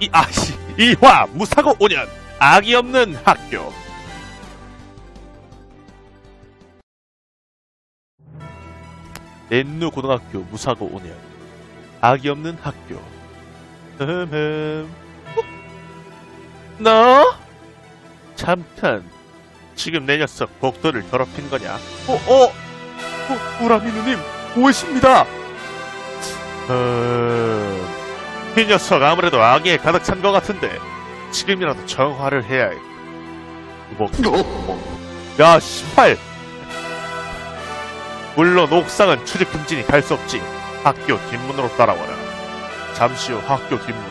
이 아씨 이화 무사고 5년 악이 없는 학교. 넷누 고등학교 무사고 5년 악이 없는 학교. 흠흠. 너? 잠깐 지금 내 녀석 복도를 더럽힌 거냐? 어, 어, 어 우라미 누님 오해십니다. 음... 이 녀석 아무래도 악에 가득 찬 것 같은데 지금이라도 정화를 해야 해. 뭐, 뭐. 야, 18! 물론 옥상은 출입 금지니 갈수 없지. 학교 뒷문으로 따라와라. 잠시 후 학교 뒷문.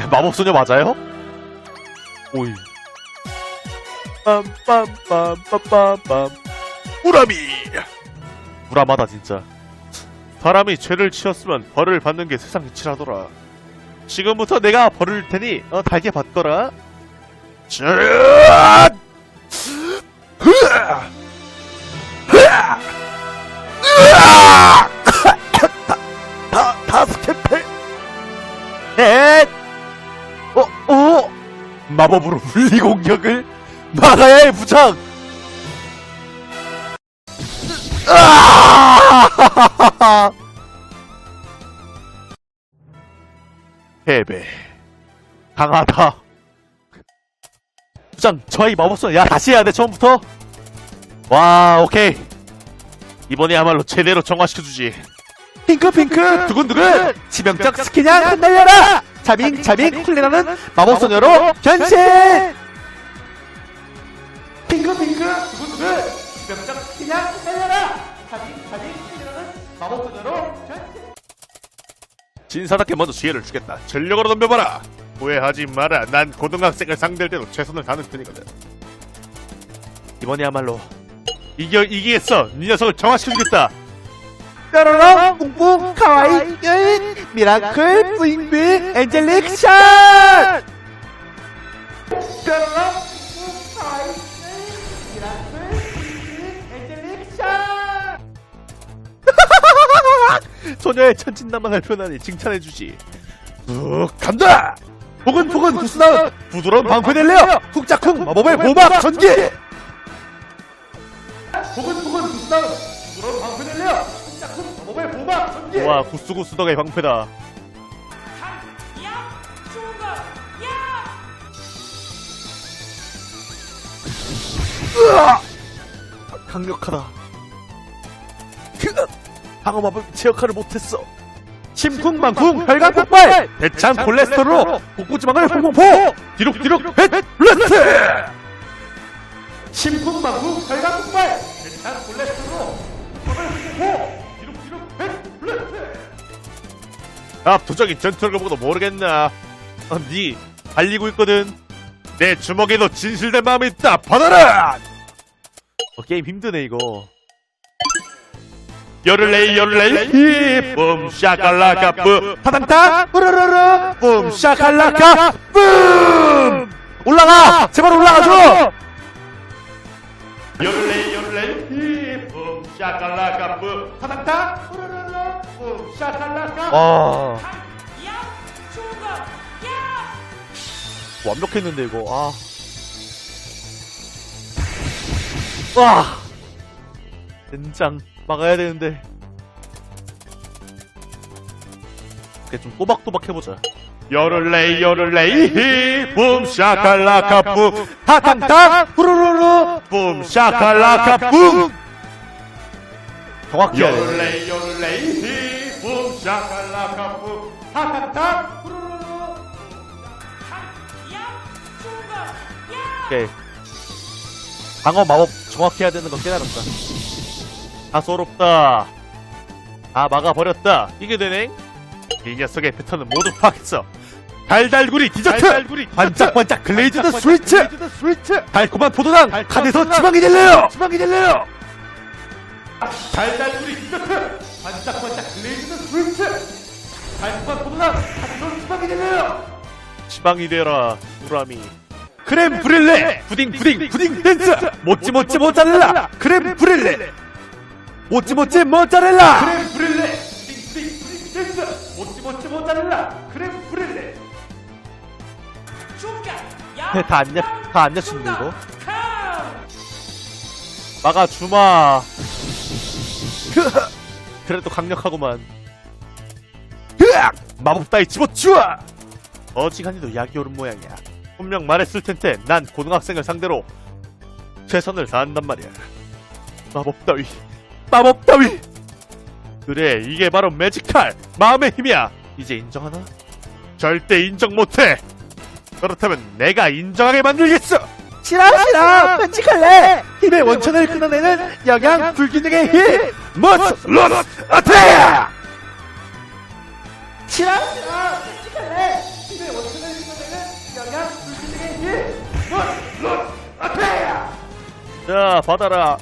야, 마법소녀 맞아요? 오이. 빰빰빰빰빰빰. 우라미! 우라마다 진짜. 사람이 죄를 지었으면 벌을 받는 게 세상 이치라더라. 지금부터 내가 벌을 테니 어, 달게 받거라. 쯧! 흐아! 흐아! 으아! 다, 다, 다섯 캔패! 넷! 어, 어! 마법으로 물리 공격을 막아야 해, 부장! 아! 패배. 강하다. 부장 저희 마법소. 야 다시 해야 돼 처음부터. 와 오케이. 이번에야말로 제대로 정화시켜주지. 핑크핑크. 두근두근. 치명적 스키냥 흩날려라. 자빙 자빙 쿨리라는 마법소녀로 변신. 핑크핑크. 두근두근. 치명적 스키냥 흩날려라. 자빙 자빙 마법소녀로 변신 진사답게 먼저 기회를 주겠다. 전력으로 덤벼봐라. 후회하지 마라. 난 고등학생을 상대할 때도 최선을 다하는 편이거든. 이번에야말로 이겨 이기겠어. 네 녀석을 정화시켜주겠다. 뾰로롱 뿡뿡. 카와이. 여인. 미라클. 뿌잉뿌잉 엔젤릭. 샷. 뾰로롱 소녀의 천진난만을 표현하니 칭찬해주지. 쭉 간다! 포근포근 구스나운 부드러운 방패를 내어 훅짝쿵! 마법의 보막 전기! 보근보근 구스나운 부드러운 방패를 내어 짝쿵! 마법의 보막 전기! 와 구스구스 덕의 방패다! 강력하다 방어마법 제 역할을 못했어. 심쿵망쿵 혈관 폭발! 대창 콜레스테롤로 복부지방을 퐁퐁포! 디룩디룩 헷 블레스 심쿵망쿵 혈관 폭발! 대찬 콜레스테롤! 호 디룩디룩 헷 압도적인 전투력을 보고도 모르겠나. 어, 니 달리고 있거든. 내 주먹에도 진실된 마음이 있다. 받아라! 어, 게임 힘드네 이거 요를레이. 요를레이. 뿜 샤갈라가 뿜 타당타. 뿌르르르. 뿜 샤칼라카 뿜 올라가. 제발 올라가줘. 요를레이 요를레이. 뿜 샤갈라가 뿜 타당타. 뿌르르르. 뿜 샤칼라카 아! 완벽했는데 이거. 아. 와. 젠장 막아야 되는데. 이렇게 좀 또박또박 해보자. 요를레이 요를레이 붐 샤칼라카 붐 타당타 뿌르르르 붐 샤칼라카 붐 정확히 해야 돼 요를레이 요를레이 붐 샤칼라카 붐! 야! 오케이. 방어 마법 정확히 해야 되는 거 깨달았다. 다소롭다. 다 막아버렸다. 이게 되네? 이 녀석의 패턴은 모두 파악했어. 달달구리 디저트! 달달구리 반짝반짝 글레이즈드 스위치 스위치 달콤한 포도당! 칸에서 지방이 될래요 지방이 될래요 달달구리 디저트! 반짝반짝 글레이즈드 스위치 달콤한 포도당 칸에서 지방이 될래요 지방이 되라, 우라미. 크렘 브릴레 푸딩 푸딩 푸딩 댄스 모찌 모찌 모짜렐라 크렘 브릴레 모찌 모찌 모짜렐라 크렘 브릴레 푸딩 푸딩 푸딩 댄스 모찌 모찌 모짜렐라 크렘 브릴레 중간 야다 안, nhập- 다안 nhập친데, 이거? 카 막아 주마. 그래도 강력하구만. 으악! 마법 따위 집어치워! 어지간히도 약이 오른 모양이야. 분명 말했을 텐데 난 고등학생을 상대로 최선을 다한단 말이야. 마법 따위. 마법 따위! 그래 이게 바로 매직칼 마음의 힘이야. 이제 인정하나? 절대 인정 못해. 그렇다면 내가 인정하게 만들겠어. 싫어 싫어 편집할래 힘의 원천을 끊어내는 영양 불균형의 힘 머스 로스 어택 싫어 싫어 편집할래 힘의 원천을 끊어내는 영양 불균형의 힘 머스 로스 어택 자 받아라.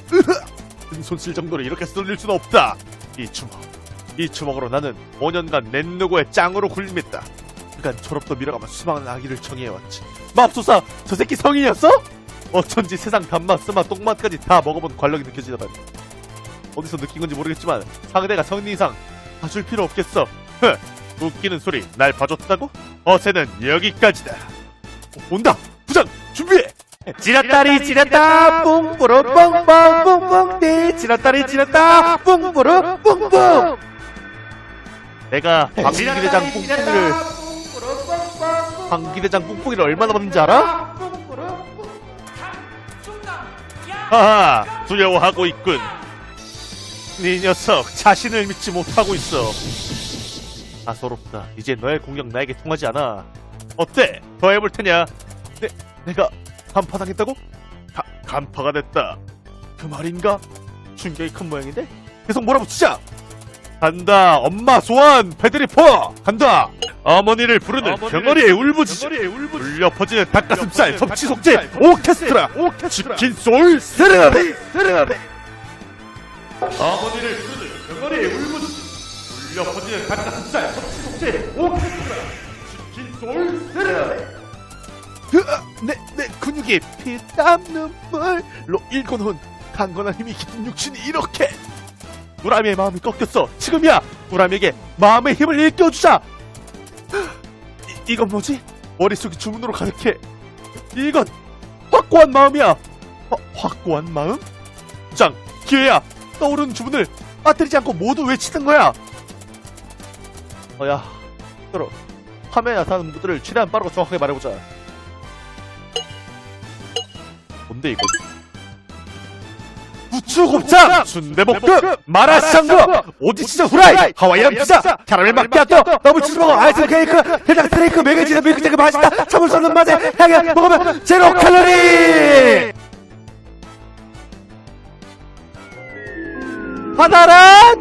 큰 손실 정도로 이렇게 쏠릴 수는 없다. 이 주먹. 이 주먹으로 나는 5년간 낸 누구의 짱으로 군림했다. 그간 졸업도 밀어가며 수많은 아기를 청해왔지. 맙소사, 저 새끼 성인이었어? 어쩐지 세상 단맛, 쓴맛, 똥맛까지 다 먹어본 관력이 느껴지더라니. 어디서 느낀 건지 모르겠지만 상대가 성인 이상 봐줄 필요 없겠어. 흥, 웃기는 소리 날 봐줬다고? 어제는 여기까지다. 어, 온다! 부장 준비해! 지렸다리 지렸다. 뿡뿌르 뿡뿡 뿡뿡 띠 지렸다리 지렸다. 뿡뿌르 뿡뿡. 내가 방기대장 뿡뿡이를 방기대장 뿡뿡이를 얼마나 받는지 알아? 하하 두려워하고 있군. 네 녀석 자신을 믿지 못하고 있어. 아소롭다. 이제 너의 공격 나에게 통하지 않아. 어때? 더 해볼 테냐? 내, 내가 간파당했다고? 가, 간파가 됐다. 그 말인가? 충격이 큰 모양인데? 계속 몰아붙이자! 간다 엄마 소환 패드리퍼! 간다! 어머니를 부르는 병어리의 울부짖음. 울려 퍼지는 닭가슴살 섭취 속죄 오케스트라 치킨 소울 세레나데 세레나데 어머니를 부르는 병어리의 울부짖음. 울려 퍼지는 닭가슴살 섭취 속죄 오케스트라. 치킨 소울 세레나데 내, 내 근육에 피땀 눈물로 일궈놓은 강건한 힘이 깃든 육신이 이렇게! 우람이의 마음이 꺾였어. 지금이야! 우람이에게 마음의 힘을 일깨워주자! 이, 이건 뭐지? 머릿속이 주문으로 가득해. 이건 확고한 마음이야. 어, 확고한 마음? 짱! 기회야! 떠오르는 주문을 빠뜨리지 않고 모두 외치는 거야! 어야 들어. 화면에 나타나는 문구들을 최대한 빠르고 정확하게 말해보자 뭔데 이거. 부추곱창, 순대볶음, 마라샹궈, 오디치즈 후라이, 하와이안 피자, 캐러멜 마키아토, 더블 치즈버거, 아이스 케이크, 해장 스테이크, 메가지즈 밀크테이크 맛있다, 참을 수 없는 맛에 향해 먹으면 제로 칼로리! 받아라!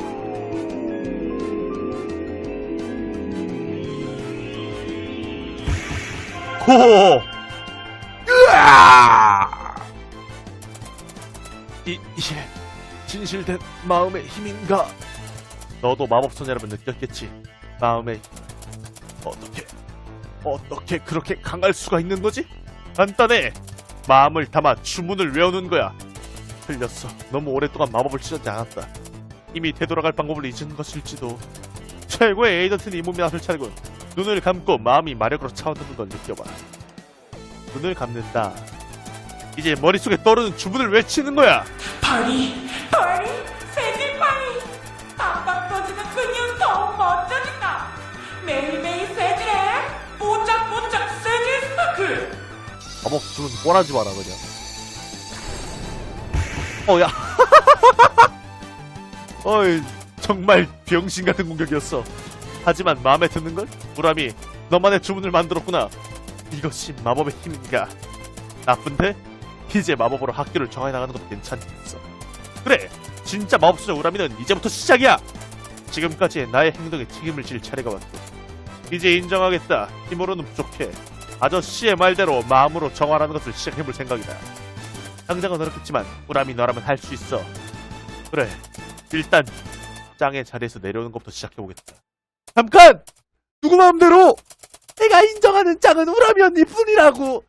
호! 이, 이게 진실된 마음의 힘인가? 너도 마법소녀라면 느꼈겠지. 마음의 힘. 어떻게, 어떻게 그렇게 강할 수가 있는 거지? 간단해. 마음을 담아 주문을 외우는 거야. 틀렸어. 너무 오랫동안 마법을 치지 않았다. 이미 되돌아갈 방법을 잊은 것일지도. 최고의 에이전트는 이 몸이 나설 차례군. 눈을 감고 마음이 마력으로 차오르는 걸 느껴봐. 눈을 감는다. 이제 머릿속에 떠오르는 주문을 외치는 거야. 파리 파리 새들 파리 빵빵 터지는 근육 더 멋져진다 매일매일 새들의 뽀짝뽀짝 새들 스파클 마법 주문 꼬라지 마라 그냥. 어 야. 어이 정말 병신 같은 공격이었어. 하지만 마음에 드는 걸? 무람이 너만의 주문을 만들었구나. 이것이 마법의 힘인가? 나쁜데? 이제 마법으로 학교를 정해 나가는 것도 괜찮겠어. 그래, 진짜 마법소녀 우람이는 이제부터 시작이야. 지금까지의 나의 행동에 책임을 질 차례가 왔고, 이제 인정하겠다. 힘으로는 부족해. 아저씨의 말대로 마음으로 정화라는 것을 시작해볼 생각이다. 당장은 어렵겠지만 우람이 너라면 할 수 있어. 그래, 일단 짱의 자리에서 내려오는 것부터 시작해보겠다. 잠깐! 누구 마음대로! 내가 인정하는 짱은 우람이 언니 뿐이라고!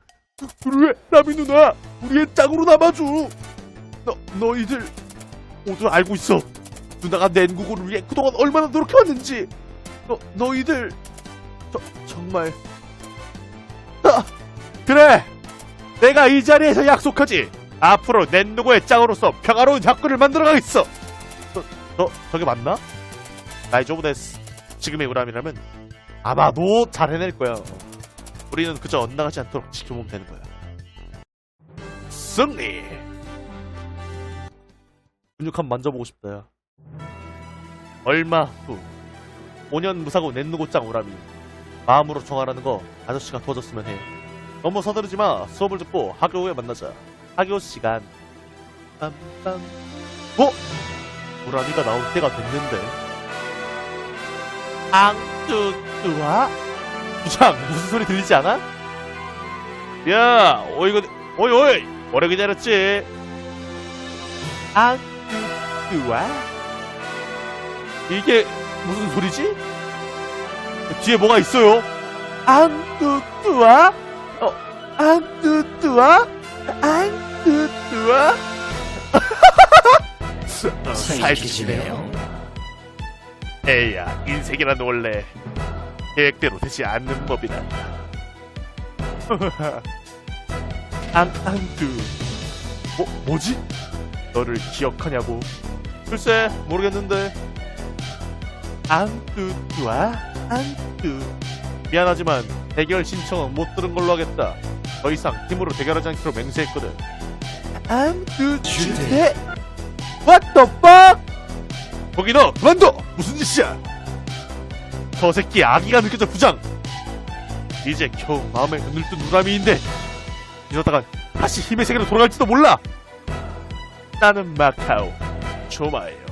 그래, 라미 누나! 우리의 짱으로 남아줘! 너, 너희들 모두 알고 있어. 누나가 낸 구구를 위해 그동안 얼마나 노력해왔는지! 너, 너희들 저, 정말 아, 그래 내가 이 자리에서 약속하지 앞으로 낸 누구의 짱으로서 평화로운 학교를 만들어가겠어 너, 너 저게 맞나? 나이조브 데스 지금의 우람이라면 아마도 잘 해낼 거야 우리는 그저 엇나가지 않도록 지켜보면 되는 거야 승리 근육 한번 만져보고 싶다 야 얼마 후 5년 무사고 낸누고 짱 우람이 마음으로 정하라는 거 아저씨가 도와줬으면 해 너무 서두르지 마. 수업을 듣고 학교 후에 만나자. 학교 시간. 빰빰. 어? 우라니가 나올 때가 됐는데. 앙뚜뚜와? 부장, 무슨 소리 들리지 않아? 야, 어이, 그, 어이, 어이! 오래 기다렸지? 앙뚜뚜와? 이게 무슨 소리지? 뒤에 뭐가 있어요? 앙뚜뚜와? 어, 앙뚜뚜와? 앙뚜뚜와? 사이좋게지네요 에야, 인생이란 원래 계획대로 되지 않는 법이다. 앙, 앙뚜. 뭐, 뭐지? 너를 기억하냐고? 글쎄, 모르겠는데. 앙뚜뚜와? 앙뚜. 미안하지만 대결 신청은 못 들은 걸로 하겠다. 더 이상 팀으로 대결하지 않기로 맹세했거든. 앙뚜 주대? What the fuck? 거기 너 그만둬! 무슨 짓이야? 저 새끼 아기가 느껴져 부장! 이제 겨우 마음에 눈을 뜬 우람이인데 이러다가 다시 힘의 세계로 돌아갈지도 몰라! 나는 마카오 조마예요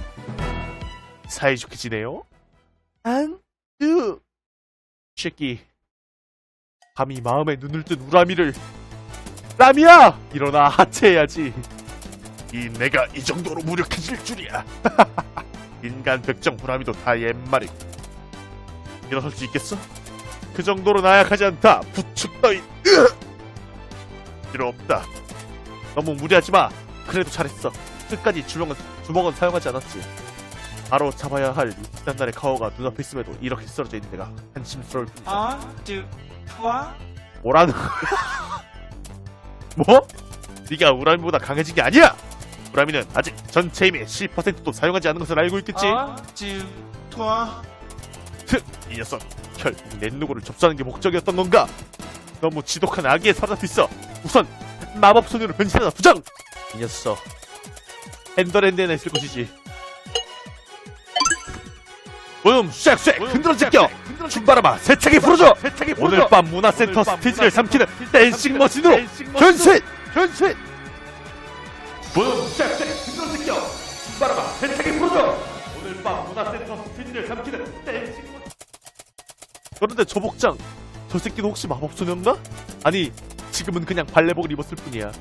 사이좋게 지내요? 안뚜 새끼 감히 마음에 눈을 뜬 우람이를 람이야! 일어나 하체해야지 이 내가 이 정도로 무력해질 줄이야 인간 백정 후라미도 다 옛말이고 일어설 수 있겠어? 그 정도로 나약하지 않다 부축 따위 으악! 필요 없다 너무 무리하지 마 그래도 잘했어 끝까지 주먹은, 주먹은 사용하지 않았지 바로 잡아야 할 지난날의 카오가 눈앞에 있음에도 이렇게 쓰러져 있는 내가 한심스러울 뿐이다 원, 투, 와. 뭐라는 거야? 뭐? 네가 우라미보다 강해진 게 아니야! 우라미는 아직 전체 힘의 10%도 사용하지 않는 것을 알고 있겠지? 원, 투, 투아. 흑! 이 녀석 결국 넷누구를 접수하는 게 목적이었던 건가? 너무 지독한 아기에 살아서 있어 우선 마법 소녀로 변신하자 부장! 이 녀석 엔더랜드에나 있을 것이지 붐! 쉑쉑! 흔들어 제껴! 춤바라봐 세차게 풀어줘! 오늘 밤 문화센터 스테이지를 삼키는 댄싱 머신으로 변신! 변신! 붐! 쉑쉑! 흔들어 제껴! 춤바라봐 세차게 풀어줘! 오늘 밤 문화센터 스테이지를 삼키는 댄싱 머신 그런데 저 복장 저 새끼도 혹시 마법소녀인가? 아니 지금은 그냥 발레복을 입었을 뿐이야.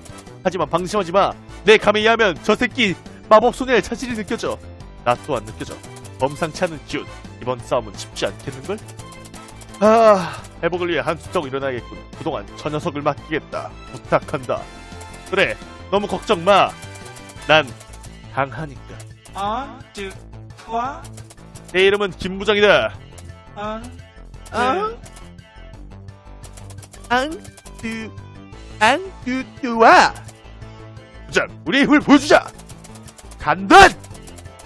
하지만 방심하지 마 내 감에 의하면 저 새끼 마법 소녀의 차질이 느껴져. 나 또한 느껴져. 범상치 않은 기운 이번 싸움은 쉽지 않겠는걸? 아 회복을 위해 한수 떠고 일어나야겠군. 그동안 저 녀석을 맡기겠다. 부탁한다. 그래 너무 걱정 마 난 강하니까 원, 투, 투아. 내 이름은 김부장이다. 원, 아? 투, 앙뚜 앙뚜뚜와 부장 우리의 힘을 보여주자. 간단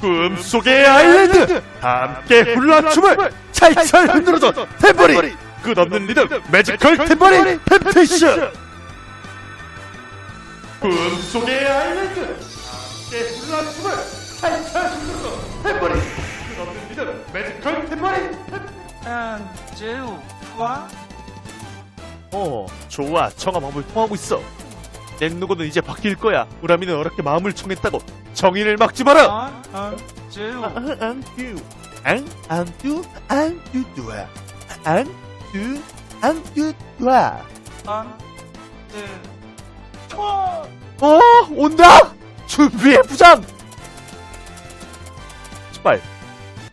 꿈속의 아일랜드 함께 훌라춤을 찰찰 흔들어줘. 템버리. 끝없는 리듬 매지컬 템버리 템테이션. 꿈속의 아일랜드 함께 훌라춤을 찰찰 흔들어줘. 템버리. 끝없는 리듬 매지컬 템버리. 원, 투, 투아. 어, 좋아. 청아 마음을 통하고 있어. 넥누고는 이제 바뀔 거야. 우라미는 어렵게 마음을 청했다고. 정의를 막지 마라. 앙, 앙뚜, 앙뚜뚜아, 앙뚜, 앙뚜뚜아. 원, 투, 투아. 어, 온다. 준비해 부장. 제발.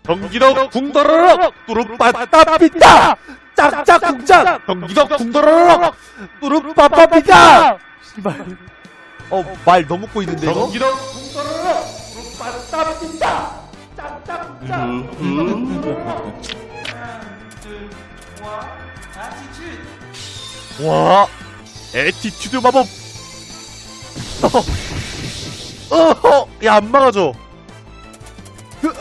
경기도 궁더러럭 뚜루빠따 삐따 짝짝 궁장 경기도 궁더러럭. 뚜루빠빠삐따 씨발. 어말 너무 꼬이는데 이거? 경기도 궁더러럭. 뚜루빠따삐따 짝짝 투, 투아. 아티튜드. 와 에티튜드 마법. 어, 어허 야안 막아줘. 그,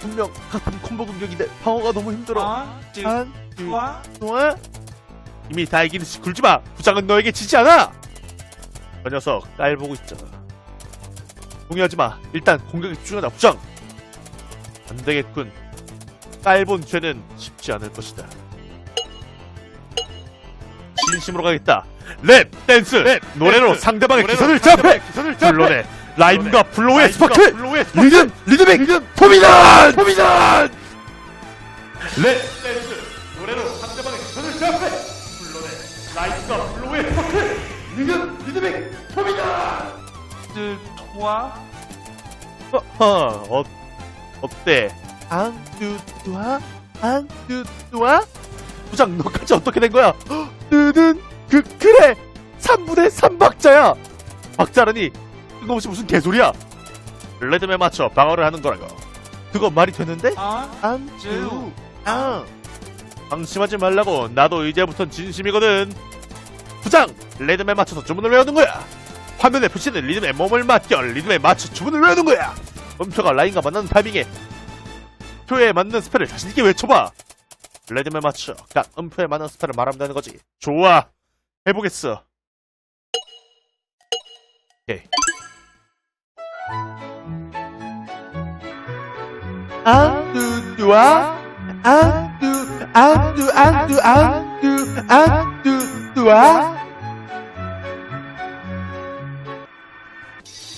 분명 같은 콤보 공격인데 방어가 너무 힘들어. Un, deux, 한, 둘, trois. 동안 이미 다 이기듯이 굴지 마. 부장은 너에게 지지 않아. 저 녀석 날 보고 있잖아. 동의하지 마. 일단 공격에 집중하자 부장. 안 되겠군. 깔본 죄는 쉽지 않을 것이다. 진심으로 가겠다. 랩 댄스 노래로 상대방의 기선을 잡해. 물론에 라임과 블로우의 스파크 리듬 리듬의 포미단 포미단 랩 댄스 잡해 물론에 라임과 블로우의 스파크 리듬 리듬의 포미단 deux, trois. 어, 어, 어때? 앙뚜뚜아? 앙뚜뚜아? 부장, 너까지 어떻게 된 거야? 헉, 느는, 그, 그래! 3분의 3박자야! 박자라니, 뜬금없이 무슨 개소리야! 레드에 맞춰 방어를 하는 거라고. 그거 말이 되는데? 앙뚜, 아. 방심하지 말라고, 나도 이제부턴 진심이거든. 부장! 레드에 맞춰서 주문을 외우는 거야! 화면에 표시는 리듬에 몸을 맡겨 리듬에 맞춰 주문을 외우는 거야. 음표가 라인과 만나는 타이밍에 표에 맞는 스펠을 자신있게 외쳐봐. 레드에 맞춰 각 음표에 맞는 스펠을 말하면 되는 거지. 좋아. 해보겠어. 오케이. 앙뚜뚜아 앙뚜 앙뚜 앙뚜 앙뚜 앙뚜뚜아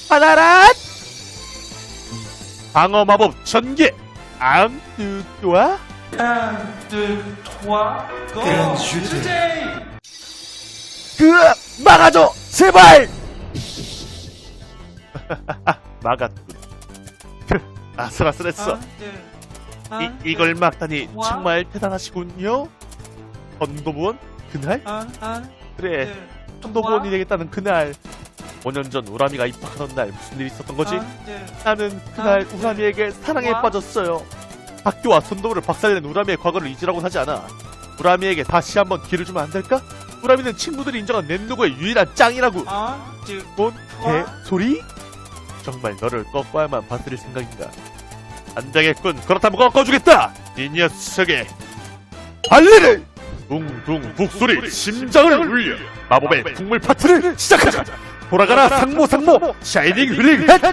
하나라 방어 마법 전개 trois. Go. Grand chute. Today. 그 막아줘 제발 막았군 크, 아슬아슬했어 이, un, 이걸 막다니 와. 정말 대단하시군요 선도부원 그날 un, un, 그래 deux, 선도부원이 되겠다는 그날 5년 전 우람이가 입학하던 날 무슨 일이 있었던 거지? deux. 나는 그날 아, 우람이에게 사랑에 와. 빠졌어요. 학교와 선도부를 박살낸 우람이의 과거를 잊으라고 하지 않아. 우람이에게 다시 한번 기회를 주면 안 될까? 우람이는 친구들이 인정한 넷누구의 유일한 짱이라고. 뭔 와. 개소리? 정말 너를 꺾어야만 받을 생각인가? 안 되겠군. 그렇다면 꺾어주겠다. 이 녀석의 발리를 둥둥 북소리 심장을 울려. 마법의 풍물 파트를 시작하자. 돌아가라 상모 상모 샤이닝 힐링 헷 헷.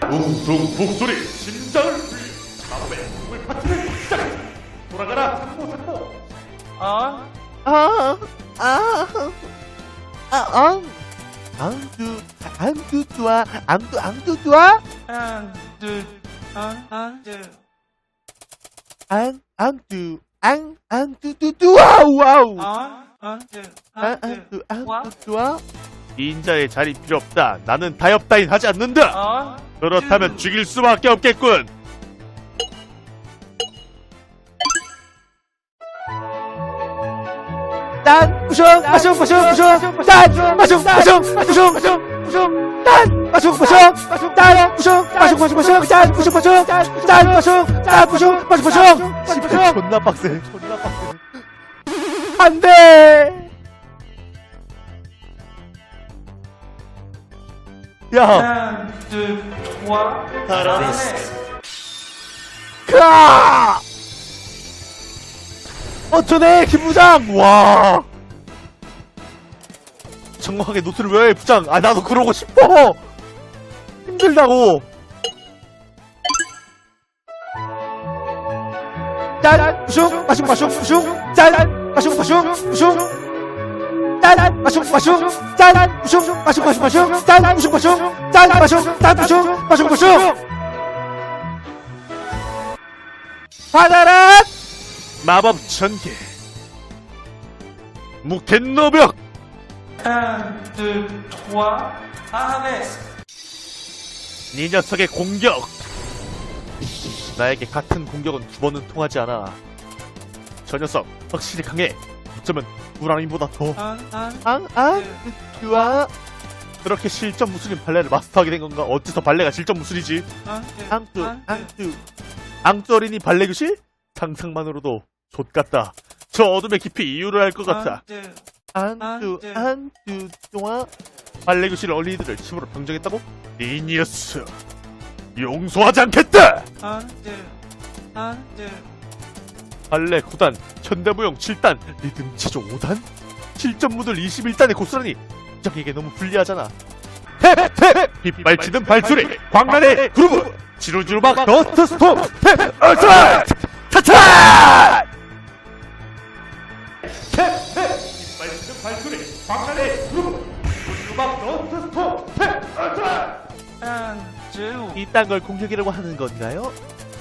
둥둥 북소리 심장을 울려. 마법의 풍물 파트를 시작하자. 돌아가라 상모 상모. un, 아, 아, 아, 아, 앙두, 앙두두아, 앙두, 앙두두아, un, deux, un, un, deux. 앙, 앙두, 앙, 앙두두두아, 와우, Un, un, deux, 아, un, deux, 앙두, trois. 앙두두아. 닌자의 자리 필요 없다. 나는 다엽다인 하지 않는다. 그렇다면 죽일 수밖에 없겠군. 딴 부숑 마숑 마숑 부숑 딴 마숑 마숑 부숑 마숑 부숑 딴 마숑 마숑 딴 부숑 마숑 마숑 마숑 딴 부숑 마숑 딴 마숑 딴 부숑 마숑 마숑 부숑 존나 빡세 존나 빡세 안돼 야 trois. Arabesque. 가! 어쩌네 김부장 와 정확하게 노트를 해 부장 아 나도 그러고 싶어! 힘들다고! 짠! 부숑 마숑 마숑 부숑 짠! 마숑 마숑 부숑 짠! 마숑 마숑 짠! 부숑 마숑 마숑 마숑 짠! 부숑 마숑 짠! 마숑 짠! 부숑 마숑 마숑 받아라! 마법 전개. 무캔노벽 Un, deux, trois. Arabesque. 이 녀석의 공격 나에게 같은 공격은 두 번은 통하지 않아 저 녀석 확실히 강해 어쩌면 우라님보다 더 Un, un, 앙앙 deux, 좋아 그렇게 실전 무술인 발레를 마스터하게 된 건가 어째서 발레가 실전 무술이지 un, deux, 앙뚜 un, deux. 앙뚜 앙뚜 어린이 발레 교실? 상상만으로도 좆같다 저 어둠의 깊이 이유를 알 것 같아. 안돼 안두 돼. 안두 좋아 빨래 교실 어린이들을 침으로 평정했다고? 니니어스 용서하지 않겠다 안돼 안돼 빨래 9단 현대무용 7단 리듬 지조 5단? 7점 무들 21단의 고스란히 부장에게 너무 불리하잖아. 탭 탭 빗발치는 발소리 광란의 그루브! 지루지루박 더스트 스톰! 탭 어서 타타 빗 스톰 탭 어서 안돼 이딴 걸 공격이라고 하는 건가요?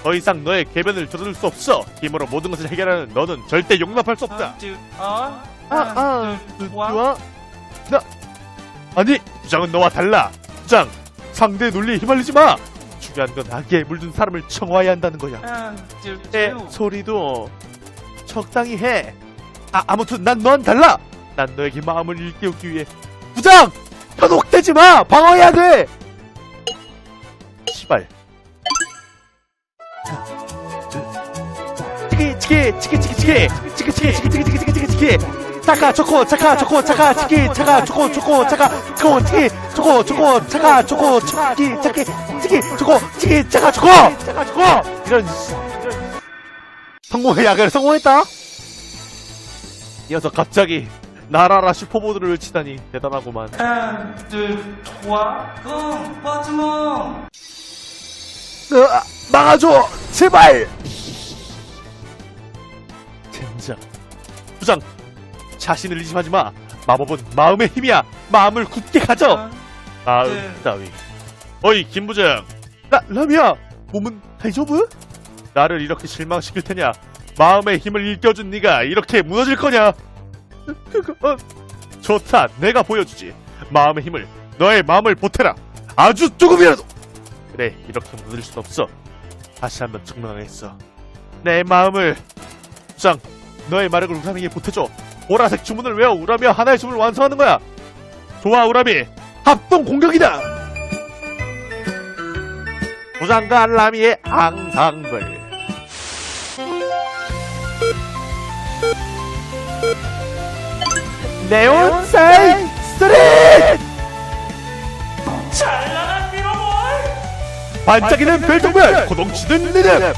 더 이상 너의 개변을 들어줄 수 없어. 힘으로 모든 것을 해결하는 너는 절대 용납할 수 없다. 안돼 아 아, 안돼 좋아. 나 아니 부장은 너와 달라. 부장 상대 논리에 휘말리지 마. 중요한 건 악에 물든 사람을 청화해야 한다는 거야. 내 소리도 적당히 해. 아 아무튼 난 너와는 달라. 난 너에게 마음을 일깨우기 위해 부장 현혹되지 마. 방어해야 돼. 시발. 치기 치기 치기 치기 치기 치기 치기 치기 치기 치기 치기 치기 차카 초코 차카 초코 차카 치기 차카 초코 초코 차카 초코 치기 초코 초코 차카 초코 치기 치기 치기 초코 치기 차카 초코 차카 초코 이런 씨. 성공의 약을 성공했다. 이어서 갑자기 나라라 슈퍼보드를 외치다니 대단하구만. 좋아 금 버즈몽 으아, 막아줘! 제발! 젠장. 부장 자신을 의심하지 마. 마법은 마음의 힘이야. 마음을 굳게 가져. 마음 네. 따위. 어이 김 부장. 라, 라미야 몸은 다이저브? 나를 이렇게 실망시킬 테냐? 마음의 힘을 일깨워준 네가 이렇게 무너질 거냐 어, 좋다 내가 보여주지. 마음의 힘을 너의 마음을 보태라. 아주 조금이라도. 그래 이렇게 무너질 순 없어. 다시 한번 증명하겠어. 내 마음을 부장 너의 마력을 우람이에게 보태줘. 보라색 주문을 외워 우라며 하나의 주문을 완성하는 거야. 좋아 우라미 합동 공격이다. 부장과 라미의 앙상블 네온사이 스트릿 찬란한 미러볼! 반짝이는 별똥별 고동치는 리듬!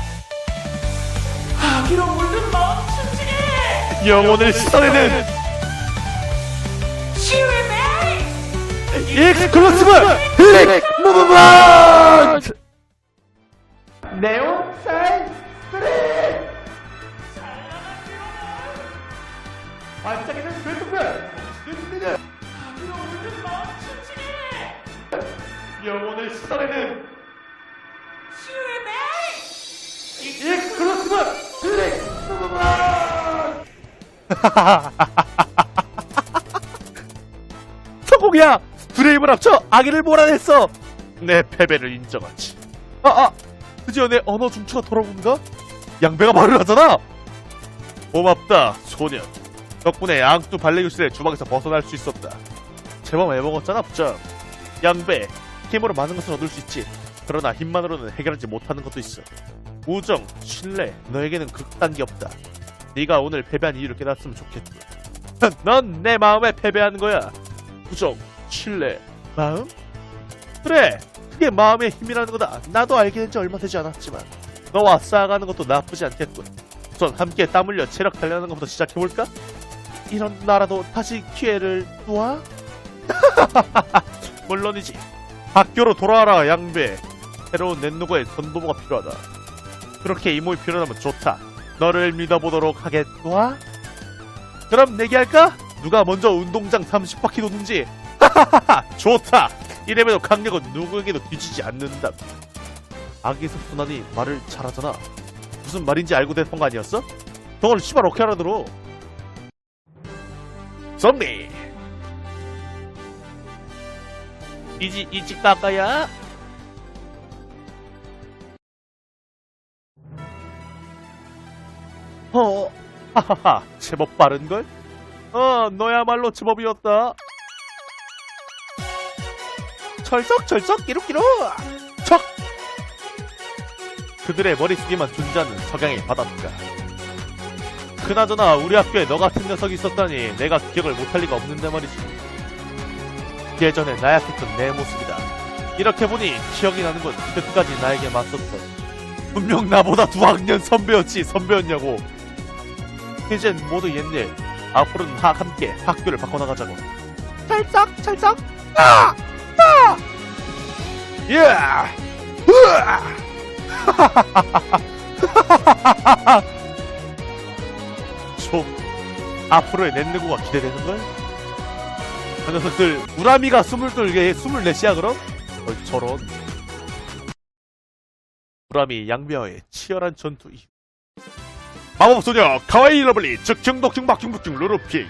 아기로 물든 마음 춤추게 영혼을 씻어내는 익스클루시브 힐링 무브먼트! 네온 사이 스트릿 발작이는 괴롭혀 드디어 영혼을 쏟아내는 슈레이 이 크로스만 드릭 소금만 성공이야 브레이브를 합쳐 아기를 몰아냈어. 내 패배를 인정하지. 아아 아. 드디어 내 언어 중추가 돌아온가? 양배가 말을 하잖아. 고맙다 소년. 덕분에 앙뚜 발레 교실의 주방에서 벗어날 수 있었다. 제법 애먹었잖아, 부장. 양배, 힘으로 많은 것을 얻을 수 있지. 그러나 힘만으로는 해결하지 못하는 것도 있어. 우정, 신뢰, 너에게는 극단계 없다. 네가 오늘 패배한 이유를 깨닫으면 좋겠다. 넌 내 마음에 패배하는 거야. 우정, 신뢰, 마음? 그래, 그게 마음의 힘이라는 거다. 나도 알게 된 지 얼마 되지 않았지만 너와 쌓아가는 것도 나쁘지 않겠군. 우선 함께 땀 흘려 체력 달려는 것부터 시작해볼까? 이런 나라도 다시 기회를 놓아? 물론이지. 학교로 돌아와라, 양배. 새로운 넷누고의 선도모가 필요하다. 그렇게 이모이 필요하면 좋다. 너를 믿어보도록 하겠노아? 그럼 내기할까? 누가 먼저 운동장 30바퀴 도는지 좋다 이래봬도 강력은 누구에게도 뒤지지 않는다 순하니 말을 잘하잖아 무슨 말인지 알고 대본 거 아니었어? 덩어리 씨발 어떻게 알아들어 정리 이지 이직 가까야 어 하하하 제법 빠른걸? 어, 너야말로 제법이었다. 철썩철썩 끼룩끼룩! 척! 그들의 머릿속에만 존재하는 석양의 바닷가. 그나저나 우리 학교에 너 같은 녀석이 있었다니 내가 기억을 못할 리가 없는데 말이지. 예전에 나약했던 내 모습이다. 이렇게 보니 기억이 나는군. 끝까지 나에게 맞섰던. 분명 나보다 두 학년 선배였지 선배였냐고. 이젠 모두 옛일. 앞으로는 다 함께 학교를 바꿔나가자고. 찰싹 찰싹. 아! 아! 예! 으아! 좀 앞으로의 넷내고가 기대되는걸? 그 녀석들 우라미가 스물둘개 스물넷이야 그럼? 어 저런. 우라미 양묘의 치열한 전투. 마법소녀 카와이 러블리 즉경독증 박중북중 루루피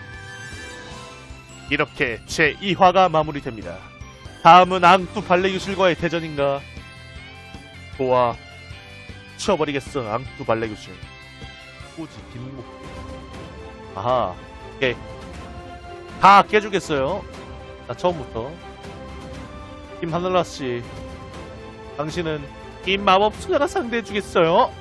이렇게 제2화가 마무리됩니다. 다음은 앙뚜 발레교실과의 대전인가? 좋아 치워버리겠어 앙뚜 발레교실. 꼬지 뒷목 아하 오케이 다 깨주겠어요. 자 처음부터. 김하늘라씨 당신은 이 마법 소녀가 상대해주겠어요